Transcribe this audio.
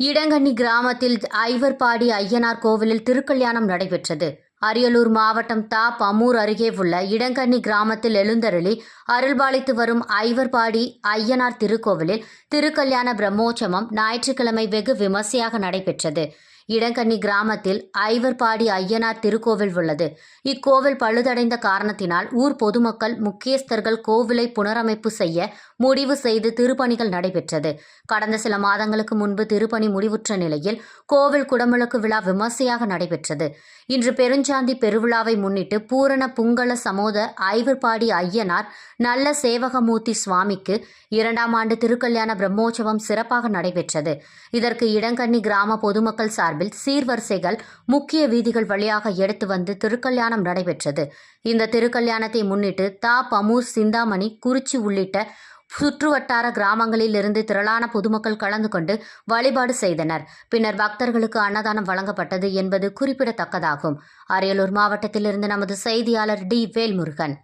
இடங்கண்ணி கிராமத்தில் ஐவர்பாடி ஐயனார் கோவிலில் திருக்கல்யாணம் நடைபெற்றது. அரியலூர் மாவட்டம் தா பமூர் அருகே உள்ள இடங்கண்ணி கிராமத்தில் எழுந்தருளி அருள்பாலித்து வரும் ஐவர்பாடி ஐயனார் திருக்கோவிலில் திருக்கல்யாண பிரம்மோற்சவம் ஞாயிற்றுக்கிழமை வெகு விமர்சையாக நடைபெற்றது. இடங்கண்ணி கிராமத்தில் ஐவர்பாடி ஐயனார் திருக்கோவில் உள்ளது. இக்கோவில் பழுதடைந்த காரணத்தினால் ஊர் பொதுமக்கள் முக்கியஸ்தர்கள் கோவிலை புனரமைப்பு செய்ய முடிவு செய்து திருப்பணிகள் நடைபெற்றது. கடந்த சில மாதங்களுக்கு முன்பு திருப்பணி முடிவுற்ற நிலையில் கோவில் குடமுழுக்கு விழா விமர்சையாக நடைபெற்றது. இன்று பெருஞ்சாந்தி பெருவிழாவை முன்னிட்டு பூரண புங்கல சமோத ஐவர்பாடி ஐயனார் நல்ல சேவகமூர்த்தி சுவாமிக்கு இரண்டாம் ஆண்டு திருக்கல்யாண பிரம்மோற்சவம் சிறப்பாக நடைபெற்றது. இதற்கு இடங்கண்ணி கிராம பொதுமக்கள் சார்பில் சீர்வரிசைகள் முக்கிய வீதிகள் வழியாக எடுத்து வந்து திருக்கல்யாணம் நடைபெற்றது. இந்த திருக்கல்யாணத்தை முன்னிட்டு தா. பமூர் சிந்தாமணி குறிச்சி உள்ளிட்ட சுற்றுவட்டார கிராமங்களில் இருந்து திரளான பொதுமக்கள் கலந்து கொண்டு வழிபாடு செய்தனர். பின்னர் பக்தர்களுக்கு அன்னதானம் வழங்கப்பட்டது என்பது குறிப்பிடத்தக்கதாகும். அரியலூர் மாவட்டத்திலிருந்து நமது செய்தியாளர் டி. வேல்முருகன்.